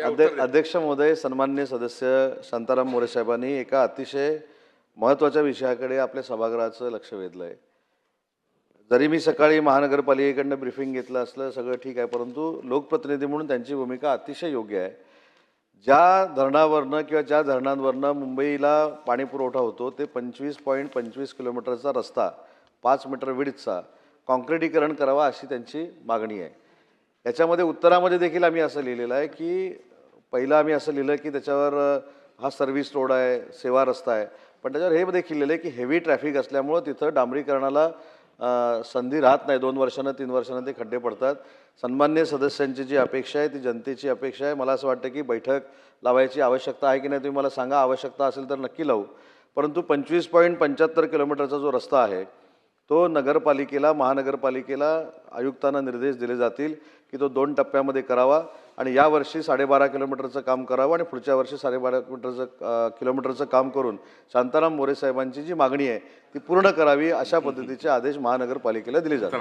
अध्य- अध्यक्ष महोदय सन्मान्य सदस्य शांताराम मोरे साहेबांनी एका अतिशय महत्त्वाच्या विषयाकडे आपल्या सभागृहाचं लक्ष वेधलं आहे जरी मी सकाळी महानगरपालिकेकडनं ब्रिफिंग घेतलं असलं सगळं ठीक आहे परंतु लोकप्रतिनिधी म्हणून त्यांची भूमिका अतिशय योग्य आहे. ज्या धरणावरनं किंवा ज्या धरणांवरनं मुंबईला पाणी पुरवठा होतो ते पंचवीस पॉईंट पंचवीस किलोमीटरचा रस्ता पाच मीटर विडचा काँक्रिटीकरण करावा अशी त्यांची मागणी आहे. याच्यामध्ये उत्तरामध्ये देखील आम्ही असं लिहिलेलं आहे की पहिलं आम्ही असं लिहिलं की त्याच्यावर हा सर्व्हिस रोड आहे सेवा रस्ता आहे. पण त्याच्यावर हे देखील लिहिलं आहे की हेवी ट्रॅफिक असल्यामुळं तिथं डांबरीकरणाला संधी राहत नाही. दोन वर्षानं तीन वर्षानं ते खड्डे पडतात. सन्मान्य सदस्यांची जी अपेक्षा आहे ती जनतेची अपेक्षा आहे. मला असं वाटतं की बैठक लावायची आवश्यकता आहे की नाही तुम्ही मला सांगा. आवश्यकता असेल तर नक्की लावू. परंतु पंचवीस पॉईंट पंच्याहत्तर किलोमीटरचा जो रस्ता आहे तो नगरपालिकेला महानगरपालिकेला आयुक्तांना निर्देश दिले जातील की तो दोन टप्प्यामध्ये करावा आणि यावर्षी साडेबारा किलोमीटरचं काम करावं आणि पुढच्या वर्षी साडेबारा किलोमीटरचं किलोमीटरचं काम करून शांताराम मोरे साहेबांची जी मागणी आहे ती पूर्ण करावी अशा पद्धतीचे आदेश महानगरपालिकेला दिले जातात.